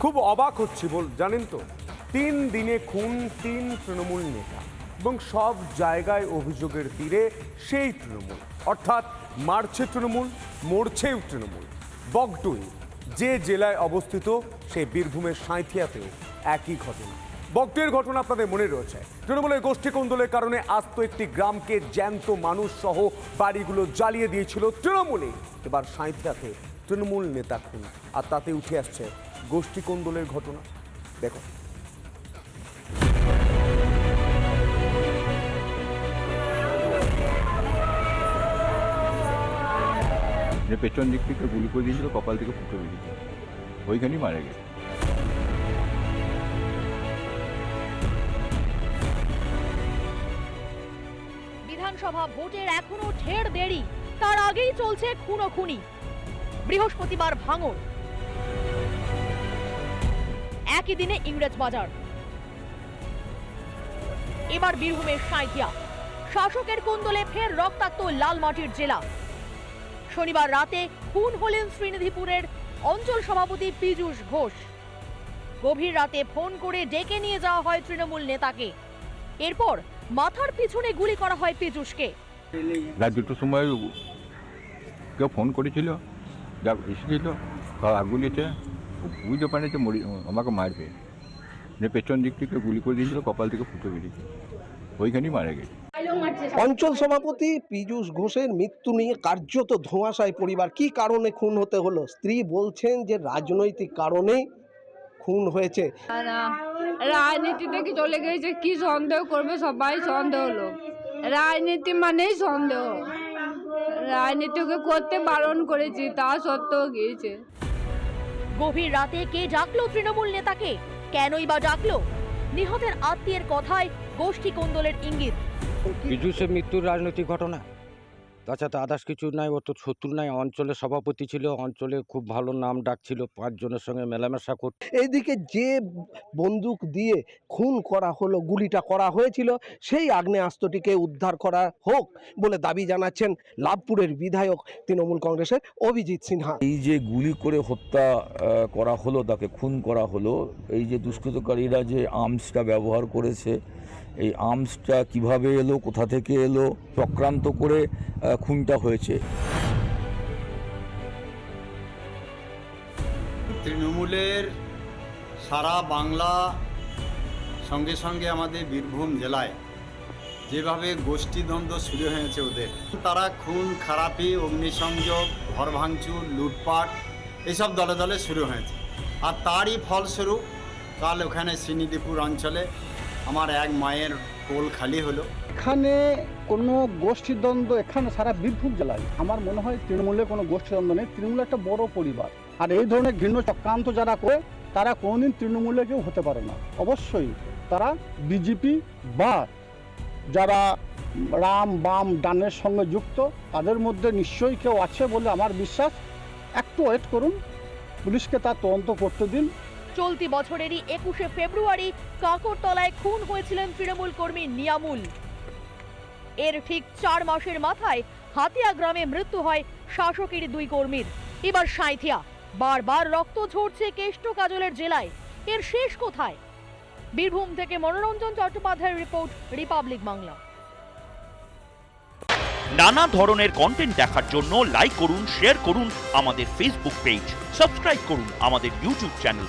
খুব অবাক হচ্ছি বল, জানেন তো? তিন দিনে খুন, তিন তৃণমূল নেতা। এবং সব জায়গায় অভিযোগের তীরে সেই তৃণমূল। অর্থাৎ মারছে তৃণমূল, মরছেও তৃণমূল। বগটুই, যে জেলায় অবস্থিত সেই বীরভূমের সাঁথিয়াতেও একই ঘটনা। বগটুয়ের ঘটনা আপনাদের মনে রয়েছে। তৃণমূলের গোষ্ঠী কোন্দলের কারণে আস্ত একটি গ্রামকে জ্যান্ত মানুষ সহ বাড়িগুলো জ্বালিয়ে দিয়েছিল তৃণমূলে এবার সাঁথিয়াতে তৃণমূল নেতা খুন, আর তাতে উঠে আসছে গোষ্ঠী কোন্দলের ঘটনা। দেখো। যে পেছন দিক থেকে গুলি করে দিয়েছিল কপাল থেকে ফুটো বেরিয়েছে। ওইখানেই মারা গেছে। বিধানসভা ভোটের এখনও ঢের দেরি। তার আগেই চলছে খুনো খুনি বৃহস্পতিবার ভাঙর একই দিনে ইংরেজ বাজার। এবার বীরভূমের সাঁইথিয়া। শাসকের কুন্দলে ফের রক্তাক্ত লাল মাটির জেলা। শনিবার রাতে খুন হলেন শ্রীনিধিপুরের অঞ্চল সভাপতি পীযূষ ঘোষ। গভীর রাতে ফোন করে ডেকে নিয়ে যাওয়া হয় তৃণমূল নেতাকে। এরপর মাথার পিছনে গুলি করা হয় পীযূষকে। রাত সময় কেউ ফোন করেছিল, যা এসেছিল আগুলিতে বুঝতে পারে যে মরি আমাকে মারবে। যে পেছন দিক থেকে গুলি করে দিয়েছিল কপাল থেকে ফুটো বেরিয়েছে। ওইখানেই মারা গেছে। অঞ্চল সভাপতি পীযূষ ঘোষের মৃত্যু নিয়ে কার্যত ধোঁয়াশায় পরিবার। কি কারণে খুন হতে হলো? স্ত্রী বলছেন যে রাজনৈতিক কারণে খুন হয়েছে। রাজনীতি থেকে চলে গেছে কি সন্দেহ করবে? সবাই সন্দেহ লোক রাজনীতি মানেই সন্দেহ। রাজনীতিকে করতে বারণ করেছি তা সত্ত্বেও গিয়েছে। গভীর রাতে কে ডাকলো তৃণমূল নেতাকে? কেনই বা ডাকলো? নিহতের আত্মীয়ের কথায় গোষ্ঠী কোন্দলের ইঙ্গিত। মৃত্যুর রাজনৈতিক ঘটনা। তাছাড়া আদার্স কিছু নাই ও তো শত্রু নাই। অঞ্চলের সভাপতি ছিল অঞ্চলে খুব ভালো নাম ডাক ছিল পাঁচজনের সঙ্গে মেলামেশা করত এইদিকে যে বন্দুক দিয়ে খুন করা হলো গুলিটা করা হয়েছিল সেই আগ্নেয়াস্ত্রটিকে উদ্ধার করা হোক বলে দাবি জানাচ্ছেন লাভপুরের বিধায়ক তৃণমূল কংগ্রেসের অভিজিৎ সিনহা। এই যে গুলি করে হত্যা করা হলো তাকে খুন করা হলো এই যে দুষ্কৃতকারীরা যে আর্মসটা ব্যবহার করেছে এই আর্মসটা কীভাবে এলো, কোথা থেকে এলো, চক্রান্ত করে খুনটা হয়েছে। তৃণমূলের সারা বাংলা সঙ্গে সঙ্গে আমাদের বীরভূম জেলায় যেভাবে গোষ্ঠীদ্বন্দ্ব শুরু হয়েছে ওদের, তারা খুন, খারাপি, অগ্নিসংযোগ ঘর ভাঙচুর লুটপাট এইসব দলে দলে শুরু হয়েছে। আর তারই ফলস্বরূপ কাল ওখানে শ্রীনিধিপুর অঞ্চলে আমার এক মায়ের কোল খালি হলো। এখানে কোনো গোষ্ঠীদ্বন্দ্ব এখানে সারা বীরভূম জেলায়। আমার মনে হয় তৃণমূলের কোনো গোষ্ঠীদ্বন্দ্ব নেই। তৃণমূল একটা বড় পরিবার। আর এই ধরনের ঘৃণ্য চক্রান্ত যারা করে, তারা কোনোদিন তৃণমূলে কেউ হতে পারে না। অবশ্যই তারা বিজেপি বা যারা রাম, বাম, ডানের সঙ্গে যুক্ত, তাদের মধ্যে নিশ্চয়ই কেউ আছে বলে আমার বিশ্বাস। একটু ওয়েট করুন। পুলিশকে তার তদন্ত করতে দিন। চলতি বছরেরই একুশে ফেব্রুয়ারি কাকরতলায় খুন হয়েছিলেন তৃণমূল কর্মী নিয়ামুল। এর ঠিক চার মাসের মাথায় হাতিয়া গ্রামে মৃত্যু হয় শাসকের দুই কর্মীর। এবার সাঁইথিয়া, বারবার রক্ত ঝরছে কেষ্ট কাজলের জেলায়। এর শেষ কোথায়? বীরভূম থেকে মনোরঞ্জন চট্টোপাধ্যায়ের রিপোর্ট, রিপাবলিক বাংলা। নানা ধরনের কন্টেন্ট দেখার জন্য লাইক করুন শেয়ার করুন আমাদের ফেসবুক পেজ সাবস্ক্রাইব করুন আমাদের ইউটিউব চ্যানেল